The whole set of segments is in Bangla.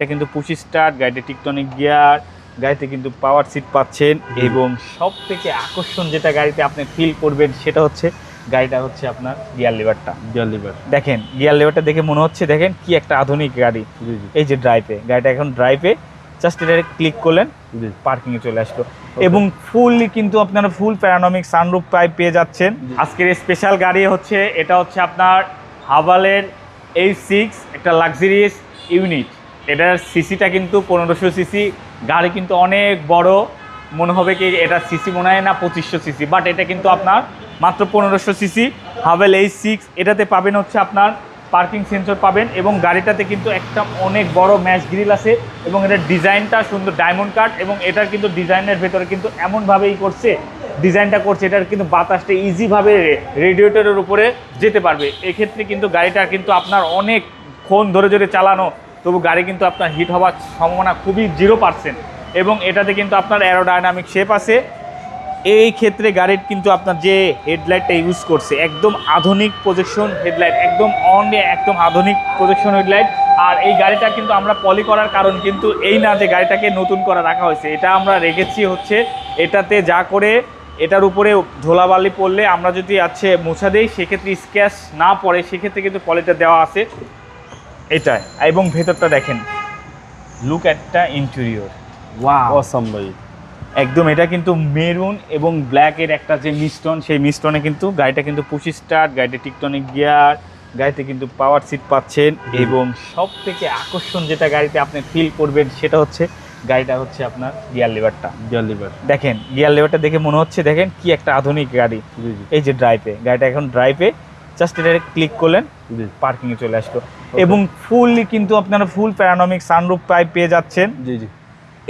এটা কিন্তু পুশি স্টার্ট গাড়িতে টিকটনিক গিয়ার গাড়িতে কিন্তু পাওয়ার সিট পাচ্ছেন এবং সব থেকে আকর্ষণ যেটা গাড়িতে আপনি ফিল করবেন সেটা হচ্ছে গাড়িটা হচ্ছে আপনার গিয়ার লিভারটা গিয়ার লিভার দেখেন গিয়ার লিভারটা দেখে মনে হচ্ছে দেখেন কি একটা আধুনিক গাড়ি। এই যে ড্রাইভে গাড়িটা এখন ড্রাইভে জাস্ট এটা ক্লিক করলেন জি। পার্কিং চলে আসলো। এবং ফুললি কিন্তু আপনারা ফুল প্যারানমিক সানরুফ পাইপ পেয়ে যাচ্ছেন। আজকের স্পেশাল গাড়ি হচ্ছে এটা হচ্ছে আপনার হাভালের এই সিক্স একটা লাক্সারিয়াস ইউনিট এটার সিসিটা কিন্তু পনেরোশো সিসি গাড়ি কিন্তু অনেক বড়। মনে হবে কি এটা সিসি মনে হয় না পঁচিশশো সিসি বাট এটা কিন্তু আপনার মাত্র পনেরোশো সিসি হাভেল এই সিক্স এটাতে পাবেন হচ্ছে আপনার পার্কিং সেন্সর পাবেন এবং গাড়িটাতে কিন্তু একটা অনেক বড় ম্যাচ গ্রিল আছে এবং এটার ডিজাইনটা সুন্দর ডায়মন্ড কাট এবং এটার কিন্তু ডিজাইনের ভেতরে কিন্তু এমনভাবেই করছে ডিজাইনটা করছে, এটার কিন্তু বাতাসটা ইজিভাবে রেডিয়েটরের উপরে যেতে পারবে। এক্ষেত্রে কিন্তু গাড়িটা কিন্তু আপনার অনেক ক্ষণ ধরে ধরে চালানো তবু গাড়ি কিন্তু আপনার হিট হওয়ার সম্ভাবনা খুবই জিরো পার্সেন্ট এবং এটাতে কিন্তু আপনার অ্যারোডাইনামিক শেপ আছে। এই ক্ষেত্রে গাড়ির কিন্তু আপনার যে হেডলাইটটা ইউজ করছে, একদম আধুনিক প্রজেকশন হেডলাইট একদম অন একদম আধুনিক প্রজেকশন হেডলাইট আর এই গাড়িটা কিন্তু আমরা পলি করার কারণ কিন্তু এই না যে গাড়িটাকে নতুন করা রাখা হয়েছে, এটা আমরা রেখেছি হচ্ছে এটাতে যা করে এটার উপরে ধোলাবালি পড়লে আমরা যদি আছে মোছা দেই, সেক্ষেত্রে স্ক্যাচ না পড়ে, সেক্ষেত্রে কিন্তু পলিটা দেওয়া আছে। এটাই। এবং ভেতরটা দেখেন। লুক একটা ইন্টেরিয়র ওয়াও অসাম ভাই। একদম এটা কিন্তু মেরুন এবং ব্ল্যাকের একটা যে মিশ্রণ সেই মিশ্রণে কিন্তু গাড়িটা কিন্তু পুশি স্টার্ট গাড়িতে টিকটনিক গিয়ার গাড়িতে কিন্তু পাওয়ার সিট পাচ্ছেন এবং সব থেকে আকর্ষণ যেটা গাড়িতে আপনি ফিল করবেন সেটা হচ্ছে গাড়িটা হচ্ছে আপনার গিয়ার লিভারটা গিয়ার লিভার দেখেন গিয়ার লিভারটা দেখে মনে হচ্ছে দেখেন কি একটা আধুনিক গাড়ি। এই যে ড্রাইভে গাড়িটা এখন ড্রাইভে জাস্ট এটা ক্লিক করলেন পার্কিংয়ে চলে আসলো। এবং ফুললি কিন্তু আপনারা ফুল প্যারানমিক সানরুফ পাইপ পেয়ে যাচ্ছেন। জি জি।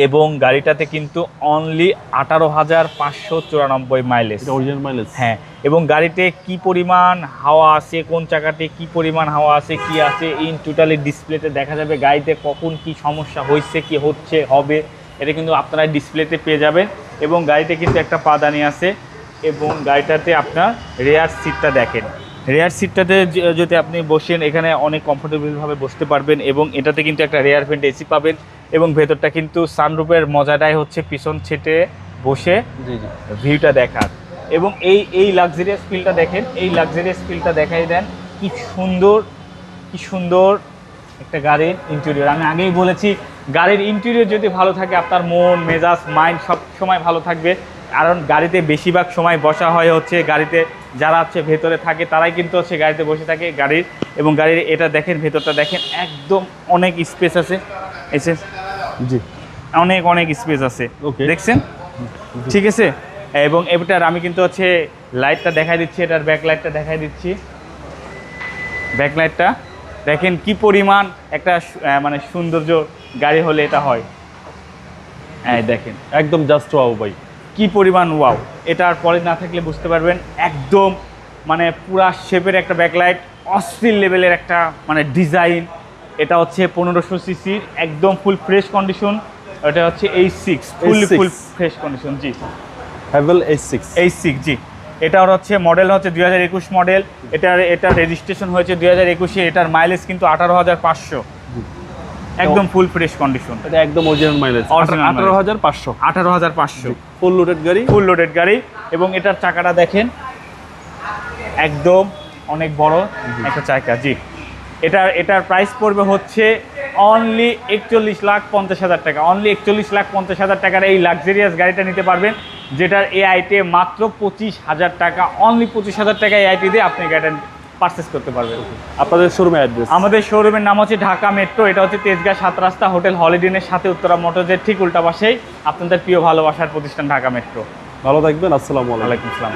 এবং গাড়িটাতে কিন্তু অনলি আঠারো হাজার পাঁচশো চুরানব্বই মাইলেজ অরিজিনাল মাইলেজ হ্যাঁ এবং গাড়িতে কি পরিমাণ হাওয়া আছে কোন চাকাতে কি পরিমাণ হাওয়া আছে কি আছে ইন টোটালি ডিসপ্লেতে দেখা যাবে গাড়িতে কখন কি সমস্যা হয়েছে কি হচ্ছে হবে এটা কিন্তু আপনারা ডিসপ্লেতে পেয়ে যাবেন। এবং গাড়িতে কিন্তু একটা পাদানি আছে এবং গাড়িটাতে আপনার রেয়ার সিটটা দেখেন। রেয়ার সিটটাতে যদি আপনি বসেন এখানে অনেক কমফোর্টেবলভাবে বসতে পারবেন এবং এটাতে কিন্তু একটা রেয়ার ভেন্ট এসি পাবেন এবং ভেতরটা কিন্তু সানরুফের মজাটাই হচ্ছে পিছন ছেটে বসে ভিউটা দেখার। এবং এই এই লাক্সারিয়াস ফিলটা দেখেন এই লাক্সারিয়াস ফিলটা দেখাই দেন কি সুন্দর কি সুন্দর একটা গাড়ির ইন্টেরিয়র আমি আগেই বলেছি গাড়ির ইন্টেরিয়র যদি ভালো থাকে আপনার মন মেজাজ মাইন্ড সব সময় ভালো থাকবে। কারণ গাড়িতে বেশিরভাগ সময় বসা হয় হচ্ছে গাড়িতে যারা হচ্ছে ভেতরে থাকে তারাই কিন্তু হচ্ছে গাড়িতে বসে থাকে গাড়ির এবং গাড়ির এটা দেখেন ভেতরটা দেখেন একদম অনেক স্পেস আছে। এসে জি। অনেক অনেক স্পেস আছে। Okay. দেখছেন? ঠিক আছে? এবং এটার আমি কিন্তু হচ্ছে লাইটটা দেখাই দিচ্ছি এটার ব্যাক লাইটটা দেখাই দিচ্ছি। ব্যাক লাইটটা দেখেন কি পরিমাণ একটা মানে সৌন্দর্য গাড়ি হলে এটা হয়। হ্যাঁ দেখেন। একদম জাস্ট ওয়াও ভাই। কি পরিমাণ ওয়াও এটার পরে না থাকলে বুঝতে পারবেন একদম মানে পুরা শেপের একটা ব্যাকলাইট অস্থির লেভেলের একটা মানে ডিজাইন এটা হচ্ছে পনেরোশো সিসির একদম ফুল ফ্রেশ কন্ডিশন এটা হচ্ছে এই six full full fresh condition ji. Havells H six এই সিক্স জি। এটার হচ্ছে মডেল হচ্ছে দুই হাজার একুশ মডেল এটার এটার রেজিস্ট্রেশন হয়েছে দুই হাজার একুশে। এটার মাইলেজ কিন্তু আঠারো হাজার পাঁচশো। একদম ফুল ফ্রেশ কন্ডিশন এটা একদম অরিজিনাল মাইলেজ Original আঠারো হাজার পাঁচশো। আঠারো হাজার পাঁচশো। ফুল লোডেড গাড়ি। ফুল লোডেড গাড়ি। এবং এটার চাকাটা দেখেন। একদম অনেক বড় একটা চাকা জি। এটার এটার প্রাইস পড়বে হচ্ছে অনলি একচল্লিশ লাখ পঞ্চাশ হাজার টাকা। অনলি একচল্লিশ লাখ পঞ্চাশ হাজার টাকার এই লাক্সারিয়াস গাড়িটা নিতে পারবেন যেটার এআইতে মাত্র পঁচিশ হাজার টাকা। অনলি পঁচিশ হাজার টাকা এআইটি দিয়ে আপনি গাড়িটা পারচেস করতে পারবেন আপনাদের শোরুমের অ্যাড্রেস আমাদের শোরুমের নাম হচ্ছে ঢাকা মেট্রো এটা হচ্ছে তেজগাঁ সাত রাস্তা হোটেল হলিডিনের সাথে উত্তরা মোটরের ঠিক উল্টা পাশেই আপনাদের প্রিয় ভালোবাসার প্রতিষ্ঠান ঢাকা মেট্রো ভালো থাকবেন আসসালামু আলাইকুম। আসসালাম।